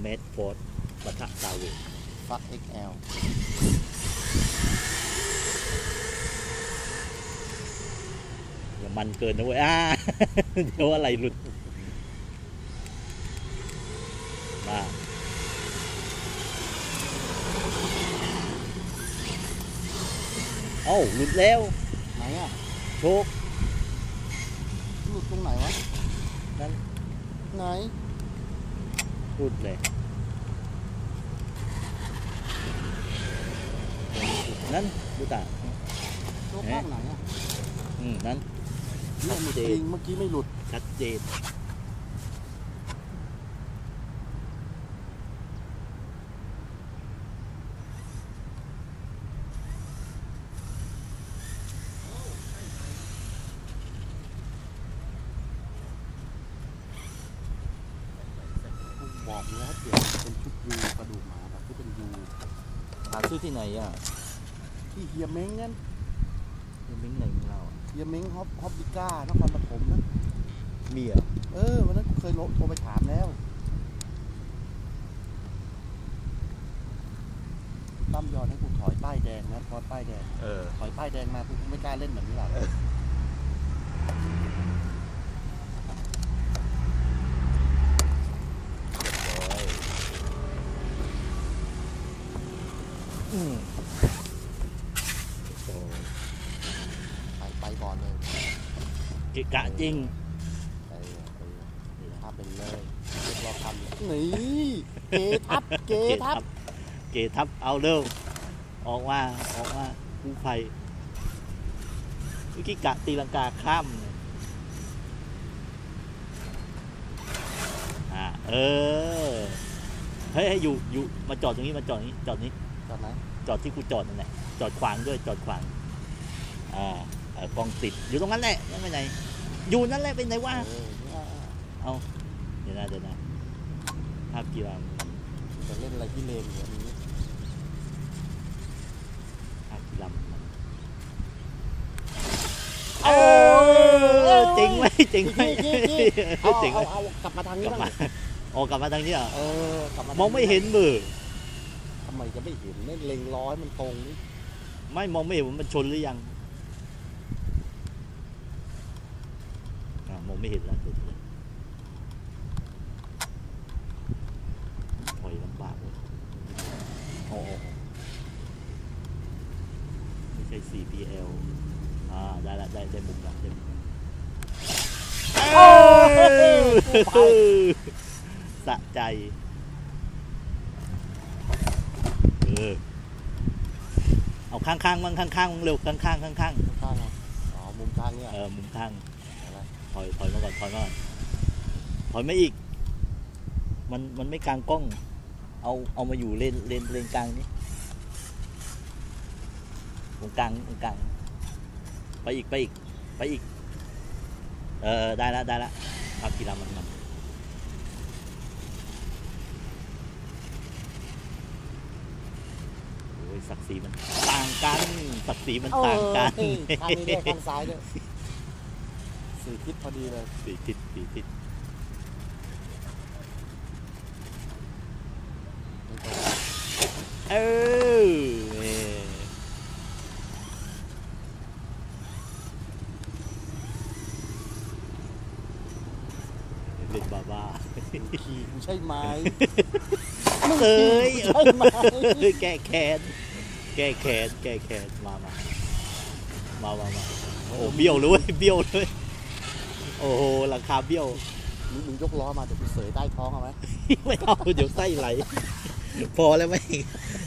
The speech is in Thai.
เมดโฟร์ปะทะซาเวจฟัก XL อย่ามันเกินนะเว้ยอ่าเดี๋ยวอะไรหลุดมาเอ้าหลุดแล้ว ไหนอะโชคหลุดตรงไหนวะ นั่นไหน หลุดเลย นั่นดูตาโชคข้างไหนอะ อืม นั่นเนี่ยหลุดชัดเจจนริงเมื่อกี้ไม่หลุด ชัดเจน บอกแล้วเปลี่ยนเป็นชุดยูกระดูกหมาแบบที่เป็นยูหาซื้อที่ไหนอะที่เฮียเม้งนั่นยังมิ้งไหนของเราอะเฮียเม้งฮอปฮอปดิก้านครปฐมนะมีเหรอะเออวันนั้นกูเคยโทรไปถามแล้วตั้มยอนให้กูถอยป้ายแดงนะถอยป้ายแดง เออ ถอยป้ายแดงมากูไม่กล้าเล่นแบบนี้หรอก ไปไปก่อนเลยเกะกะจริงไปไปทำเป็นเลยเรียบร้อยทำเลยนี่เกทับเกทับเกทับเอาเร็วออกมาออกมากู้ภัยเมื่อกี้กะตีลังกาข้ามเนี่ยอ่าเออเฮ้ยให้อยู่อยู่มาจอดตรงนี้มาจอดตรงนี้จอดนี้ จอดไหนจอดที่กูจอดนั่นแหละจอดขวางด้วยจอดขวางอ่าเอ่อกล้องติดอยู่ตรงนั้นแหละยังไปไหนอยู่นั่นแหละเป็นไหนวะเออเนี่ยเดี๋ยวนะเดี๋ยวนะภาพกีฬาจะเล่นอะไรที่เลนอย่างนี้ภาพกีฬามันโอ้เออเจ๋งไหมเจ๋งไหมเอาเจ๋งไหมเอาเอากลับมาทางกนี้ลับบ้างมาออกกลับมาทางนี้เหรอเออกลับมาทางมองไม่เห็นเบอร์ ทำไมจะไม่เห็นเนี่ยเล็งร้อยมันตรงนี่ไม่มองไม่เห็นว่ามันชนหรือยังอะมองไม่เห็นแล้วเดี๋ยวถอยลำบากเลยโอ้โหไม่ใช่ CPL อ่าได้ละได้ได้มุมละได้มุมละสะใจ เออเอาข้างๆมั่งข้างๆมั่งเร็วข้างๆข้างๆ ข้างๆอะอ๋อ มุมข้างเนี่ยเออมุมข้างอะไรถอยถอยมาก่อนถอยมาก่อนถอยมาอีก มันมันไม่กลางกล้อง เอาเอามาอยู่เลนเลนเลนกลางนี้ตรงกลางตรงกลาง ไปอีกไปอีก ไปอีก เออเออได้ละได้ละภาพกีฬามันมันโอ้ ยศักดิ์ศรีมันต่างกันศักดิ์ศรีมันต่างกันเออข้างนี้ด้วยข้างซ้ายด้วยสี่ทิศพอดีเลยสี่ทิศสี่ทิศเออแหม่เป็นบ้าบ้าขี่กูใช่ไหม เอ้ยใช่ไหมแก้แค้น แก้แค้นแก้แค้นมามามามามาโอ้เบี้ยวเลยเว้ยเบี้ยวเลยโอ้โหราคาเบี้ยวมึงมึงยกล้อมาเดี๋ยวกูเสยใต้ท้องเอาไหมไม่เอาเดี๋ยวไส้ไหล พอแล้วไหม